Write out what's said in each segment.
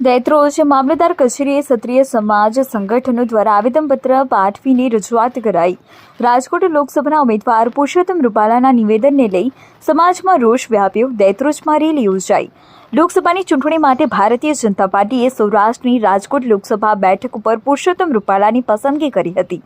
દૈત્રોજ મામલતદાર કચેરીએ ક્ષત્રિય સમાજ સંગઠનો દ્વારા આવેદનપત્ર પાઠવીને રજૂઆત કરાઈ. રાજકોટ લોકસભાના ઉમેદવાર પુરુષોત્તમ રૂપાલાના નિવેદનને લઈ સમાજમાં રોષ વ્યાપ્યો દૈત્રોજમાં રેલી યોજાઈ. લોકસભાની ચૂંટણી માટે ભારતીય જનતા પાર્ટીએ સૌરાષ્ટ્રની રાજકોટ લોકસભા બેઠક ઉપર પુરુષોત્તમ રૂપાલાની પસંદગી કરી હતી.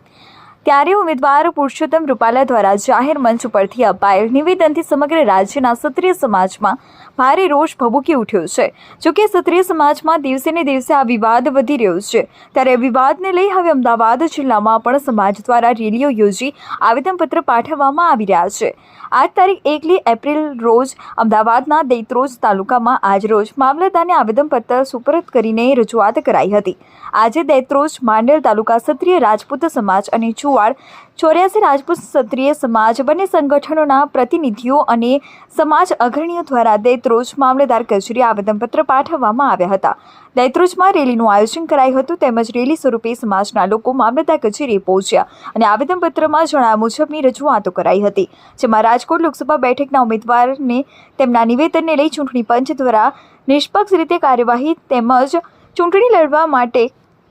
ત્યારે ઉમેદવાર પુરુષોત્તમ રૂપાલા દ્વારા જાહેર મંચ ઉપરથી અપાયેલ નિવેદનથી સમગ્ર રાજ્યના ક્ષત્રિય સમાજમાં ભારે રોષ ભભૂકી ઉઠ્યો છે. જોકે ક્ષત્રિય સમાજમાં દિવસે ને દિવસે આ વિવાદ વધી રહ્યો છે. ત્યારે વિવાદને લઈ હવે અમદાવાદ જિલ્લામાં પણ સમાજ દ્વારા રેલીઓ યોજી આવેદનપત્ર પાઠવવામાં આવી રહ્યા છે. આજ તારીખ એકલી એપ્રિલ રોજ અમદાવાદના દૈત્રોજ તાલુકામાં આજરોજ મામલતદારને આવેદનપત્ર સુપરત કરીને રજૂઆત કરાઈ હતી. આજે દૈત્રોજ માંડલ તાલુકા ક્ષત્રિય રાજપૂત સમાજ અને ચુવાડ ચોર્યાસી રાજપૂત ક્ષત્રિય સમાજ બંને સંગઠનોના પ્રતિનિધિઓ અને સમાજ અગ્રણીઓ દ્વારા દૈત્રોજ મામલેદાર કચેરી આવેદનપત્ર પાઠવવામાં આવ્યા હતા. દૈત્રોજમાં રેલીનું આયોજન કરાયું હતું તેમજ રેલી સ્વરૂપે સમાજના લોકો મામલેદાર કચેરીએ પહોંચ્યા અને આવેદનપત્રમાં જણાવ્યા મુજબની રજૂઆતો કરાઈ હતી. જેમાં રાજકોટ લોકસભા બેઠકના ઉમેદવારને તેમના નિવેદનને લઈ ચૂંટણી પંચ દ્વારા નિષ્પક્ષ રીતે કાર્યવાહી તેમજ ચૂંટણી લડવા માટે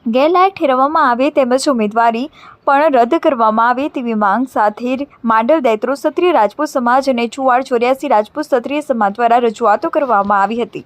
ગેરલાયક ઠેરવવામાં આવે તેમજ ઉમેદવારી પણ રદ કરવામાં આવે તેવી માંગ સાથે માંડલ દૈત્રો ક્ષત્રિય રાજપૂત સમાજ અને ચુવાડ ચોર્યાસી રાજપૂત ક્ષત્રિય સમાજ દ્વારા રજૂઆતો કરવામાં આવી હતી.